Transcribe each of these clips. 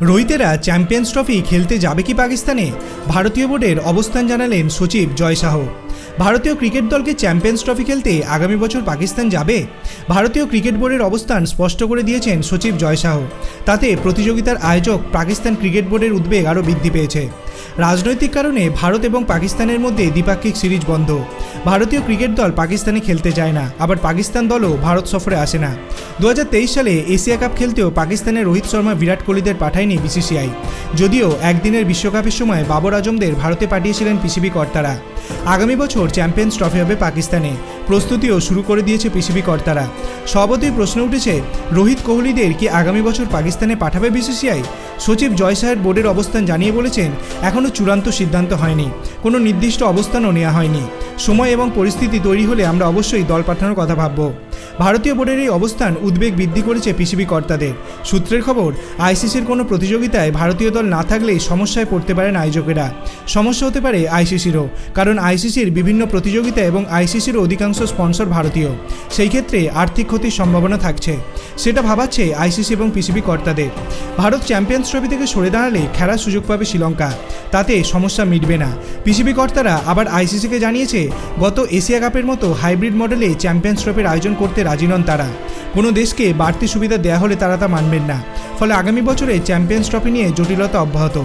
রোহিতেরা champions trophy খেলতে যাবে কি পাকিস্তানে? ভারতীয় বোর্ডের অবস্থান জানালেন সচিব জয় শাহ ভারতীয় ক্রিকেট দলকে চ্যাম্পিয়ন্স ট্রফি খেলতে আগামী বছর পাকিস্তান যাবে? ভারতীয় ক্রিকেট বোর্ডের অবস্থান স্পষ্ট করে দিয়েছেন সচিব জয় শাহ তাতে প্রতিযোগিতার আয়োজক পাকিস্তান ক্রিকেট বোর্ডের উদ্বেগ আরও বৃদ্ধি পেয়েছে। রাজনৈতিক কারণে ভারত এবং পাকিস্তানের মধ্যে দ্বিপাক্ষিক সিরিজ বন্ধ। ভারতীয় ক্রিকেট দল পাকিস্তানে খেলতে যায় না, আবার পাকিস্তান দলও ভারত সফরে আসে না। দু হাজার তেইশ সালে এশিয়া কাপ খেলতেও পাকিস্তানের রোহিত শর্মা বিরাট কোহলিদের পাঠায়নি বিসিসিআই। যদিও একদিনের বিশ্বকাপের সময় বাবর আজমদের ভারতে পাঠিয়েছিলেন পিসিবি কর্তারা। আগামী বছর চ্যাম্পিয়ন্স ট্রফি হবে পাকিস্তানে। প্রস্তুতিও শুরু করে দিয়েছে পিসিবি কর্তারা। স্বভাবতই প্রশ্ন উঠেছে, রোহিত কোহলিদের কি আগামী বছর পাকিস্তানে পাঠাবে বিসিসিআই? সচিব জয় সাহেব বোর্ডের অবস্থান জানিয়ে বলেছেন এখনও চূড়ান্ত সিদ্ধান্ত হয়নি। কোনো নির্দিষ্ট অবস্থানও নেওয়া হয়নি। সময় এবং পরিস্থিতি তৈরি হলে আমরা অবশ্যই দল পাঠানোর কথা ভাবব। ভারতীয় বোর্ডের এই অবস্থান উদ্বেগ বৃদ্ধি করেছে পিসিবি কর্তাদের। সূত্রের খবর, আইসিসির কোনো প্রতিযোগিতায় ভারতীয় দল না থাকলেই সমস্যায় পড়তে পারেন আয়োজকেরা সমস্যা হতে পারে আইসিসিরও, কারণ আইসিসির বিভিন্ন প্রতিযোগিতা এবং আইসিসির অধিকাংশ স্পন্সর ভারতীয়। সেই ক্ষেত্রে আর্থিক ক্ষতির সম্ভাবনা থাকছে। সেটা ভাবাচ্ছে আইসিসি এবং পিসিবি কর্তাদের। ভারত চ্যাম্পিয়ন্স ট্রফি থেকে সরে দাঁড়ালে খেলার সুযোগ পাবে শ্রীলঙ্কা। তাতে সমস্যা মিটবে না। পিসিবি কর্তারা আবার আইসিসিকে জানিয়েছে, গত এশিয়া কাপের মতো হাইব্রিড মডেলে চ্যাম্পিয়ন্স ট্রফির আয়োজন করতে রাজি নন তারা। কোনো দেশকে বাড়তি সুবিধা দেওয়া হলে তারা তা মানবেন না। ফলে আগামী বছরে চ্যাম্পিয়ন্স ট্রফি নিয়ে জটিলতা অব্যাহত।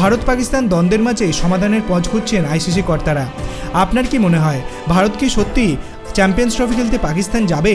ভারত পাকিস্তান দ্বন্দ্বের মাঝে সমাধানের পথ খুঁজছেন আইসিসি কর্তারা। আপনার কি মনে হয়, ভারত কি সত্যি চ্যাম্পিয়ন্স ট্রফি খেলতে পাকিস্তান যাবে?